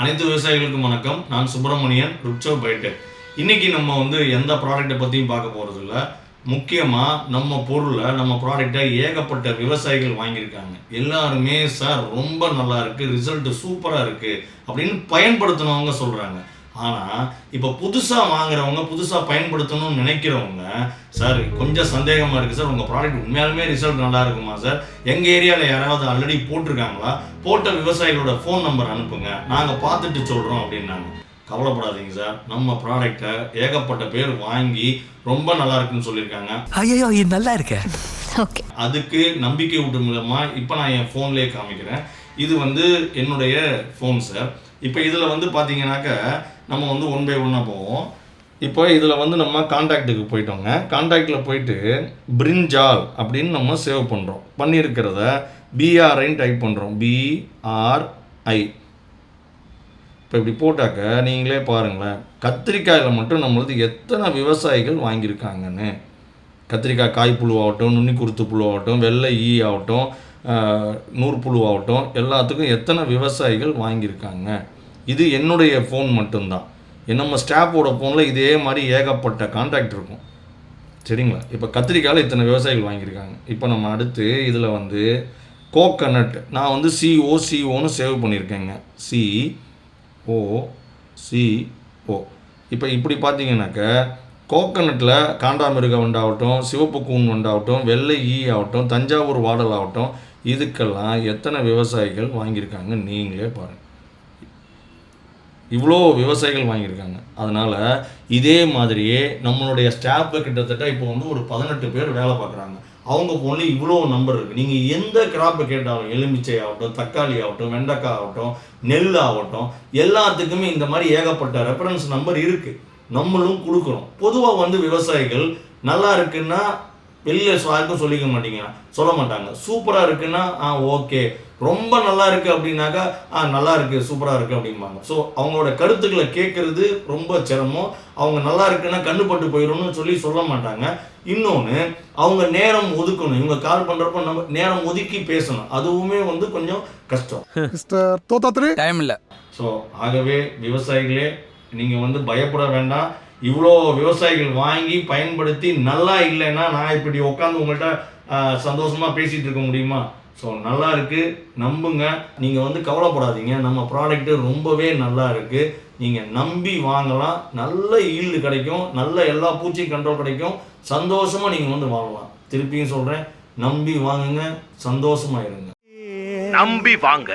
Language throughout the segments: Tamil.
அனைத்து விவசாயிகளுக்கும் வணக்கம். நான் சுப்பிரமணியன் ருச்சோ பைட்டு இன்றைக்கி நம்ம வந்து எந்த ப்ராடக்ட்டை பற்றியும் பார்க்க போகிறது இல்லை முக்கியமாக நம்ம பொருளை நம்ம ப்ராடக்டை ஏகப்பட்ட விவசாயிகள் வாங்கியிருக்காங்க. எல்லாருமே சார் ரொம்ப நல்லா இருக்குது ரிசல்ட்டு சூப்பராக இருக்குது அப்படின்னு பயன்படுத்தினவங்க சொல்கிறாங்க ஆனால் இப்போ புதுசாக வாங்குறவங்க புதுசாக பயன்படுத்தணும்னு நினைக்கிறவங்க சார் கொஞ்சம் சந்தேகமாக இருக்குது சார். உங்கள் ப்ராடக்ட் உண்மையாலுமே ரிசல்ட் நல்லா இருக்குமா சார்? எங்கள் ஏரியாவில் யாராவது ஆல்ரெடி போட்டிருக்காங்களா? போட்ட விவசாயிகளோட ஃபோன் நம்பர் அனுப்புங்க. நாங்கள் பார்த்துட்டு சொல்கிறோம் அப்படின்னாங்க. கவலைப்படாதீங்க சார். நம்ம ப்ராடக்டை ஏகப்பட்ட பேர் வாங்கி ரொம்ப நல்லா இருக்குன்னு சொல்லியிருக்காங்க. ஐயோ இது நல்லா இருக்கே. ஓகே. அதுக்கு நம்பிக்கை ஊட்டு மூலமாக இப்போ நான் என் ஃபோன்லேயே காமிக்கிறேன். இது வந்து என்னுடைய ஃபோன் சார். இப்போ இதில் வந்து பார்த்தீங்கன்னாக்க நம்ம வந்து ஒன் பை ஒன்னாக போவோம். இப்போ இதில் வந்து நம்ம காண்டாக்ட்டுக்கு போயிட்டோங்க. காண்டாக்டில் போயிட்டு பிரிஞ்சால் அப்படின்னு நம்ம சேவ் பண்ணுறோம் பண்ணியிருக்கிறத பிஆர்ஐன்னு டைப் பண்ணுறோம் பிஆர்ஐ இப்போ இப்படி போட்டாக்க நீங்களே பாருங்களேன். கத்திரிக்காயில் மட்டும் நம்மளது எத்தனை விவசாயிகள் வாங்கியிருக்காங்கன்னு. கத்திரிக்காய் காய்ப்புழு ஆகட்டும் நுனி குருத்து புழு ஆகட்டும் வெள்ளை ஈ ஆகட்டும் நூறு நூற்புழு ஆகட்டும் எல்லாத்துக்கும் எத்தனை விவசாயிகள் வாங்கியிருக்காங்க? இது என்னுடைய ஃபோன் மட்டும்தான். நம்ம ஸ்டாஃபோட ஃபோனில் இதே மாதிரி ஏகப்பட்ட கான்டாக்ட் இருக்கும். சரிங்களா? இப்போ கத்திரிக்காயில் இத்தனை விவசாயிகள் வாங்கியிருக்காங்க. இப்போ நம்ம அடுத்து இதில் வந்து கோகனட் நான் வந்து சிஓ சிஓன்னு சேவ் பண்ணியிருக்கேங்க. சி ஓ சி ஓ இப்போ இப்படி பார்த்தீங்கன்னாக்க கோகனட்டில் காண்டாமிருக வண்டாகட்டும் சிவப்பு கூன் வண்டாகட்டும் வெள்ளை ஈ ஆகட்டும் தஞ்சாவூர் வாடல் ஆகட்டும் இதுக்கெல்லாம் எத்தனை விவசாயிகள் வாங்கியிருக்காங்க நீங்களே பாருங்கள் இவ்வளோ விவசாயிகள் வாங்கியிருக்காங்க. அதனால் இதே மாதிரியே நம்மளுடைய ஸ்டாஃப்பு கிட்டத்தட்ட இப்போ வந்து ஒரு பதினெட்டு பேர் வேலை பார்க்குறாங்க. அவங்க ஃபோனில் இவ்வளோ நம்பர் இருக்குது நீங்கள் எந்த கிராப்பை கேட்டாலும் எலுமிச்சை ஆகட்டும் தக்காளி ஆகட்டும் வெண்டைக்காய் ஆகட்டும் நெல் ஆகட்டும் எல்லாத்துக்குமே இந்த மாதிரி ஏகப்பட்ட ரெஃபரன்ஸ் நம்பர் இருக்குது நம்மளும் கொடுக்குறோம். பொதுவாக வந்து விவசாயிகள் நல்லா இருக்குன்னா வெளியே யாருக்கும் சொல்லிக்க மாட்டீங்க. சொல்ல மாட்டாங்க. சூப்பராக இருக்குன்னா ஆ ஓகே ரொம்ப நல்லா இருக்கு அப்படின்னாக்கா ஆ நல்லா இருக்கு சூப்பராக இருக்கு அப்படிம்பாங்க. ஸோ அவங்களோட கருத்துக்களை கேட்கறது ரொம்ப சிரமம். அவங்க நல்லா இருக்குன்னா கண்ணுப்பட்டு போயிடும்னு சொல்லி சொல்ல மாட்டாங்க. இன்னொன்று அவங்க நேரம் ஒதுக்கணும். இவங்க கால் பண்ணுறப்ப நம்ம நேரம் ஒதுக்கி பேசணும். அதுவுமே வந்து கொஞ்சம் கஷ்டம். டைம் இல்ல. ஸோ ஆகவே விவசாயிகளே நீங்கள் வந்து பயப்பட வேண்டாம். இவ்வளோ விவசாயிகள் வாங்கி பயன்படுத்தி நல்லா இல்லைன்னா நான் இப்படி உட்காந்து உங்கள்கிட்ட சந்தோஷமாக பேசிகிட்டு இருக்க முடியுமா? ஸோ நல்லா இருக்குது நம்புங்க. நீங்கள் வந்து கவலைப்படாதீங்க. நம்ம ப்ராடக்ட்டு ரொம்பவே நல்லா இருக்குது நீங்கள் நம்பி வாங்கலாம். நல்ல ஈல்டு கிடைக்கும். நல்ல எல்லா பூச்சி கண்ட்ரோல் கிடைக்கும். சந்தோஷமாக நீங்கள் வந்து வாங்கலாம். திருப்பியும் சொல்கிறேன் நம்பி வாங்குங்க. சந்தோஷமாக இருங்க நம்பி வாங்க.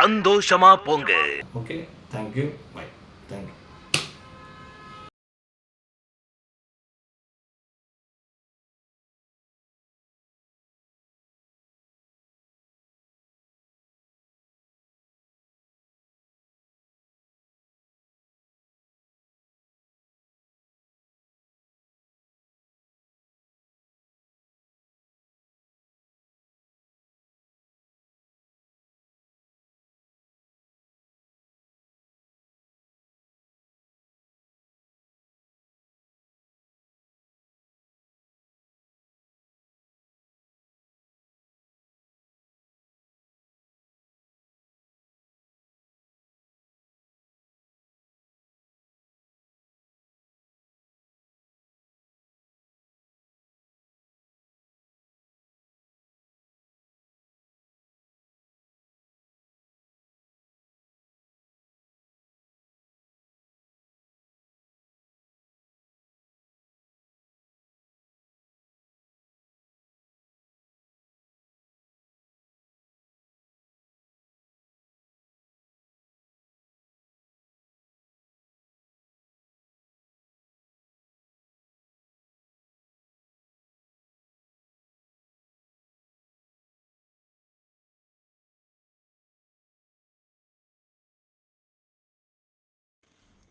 சந்தோஷமா போங்க. ஓகே தேங்க்யூ பை தேங்க்யூ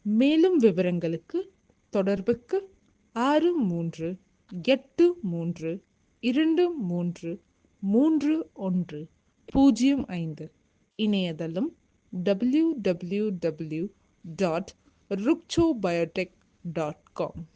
மேலும் விவரங்களுக்கு தொடர்புக்கு ஆறு மூன்று எட்டு மூன்று இரண்டு மூன்று மூன்று ஒன்று பூஜ்ஜியம் ஐந்து. இணையதளம் W W W dot Ruxo biotech dot com.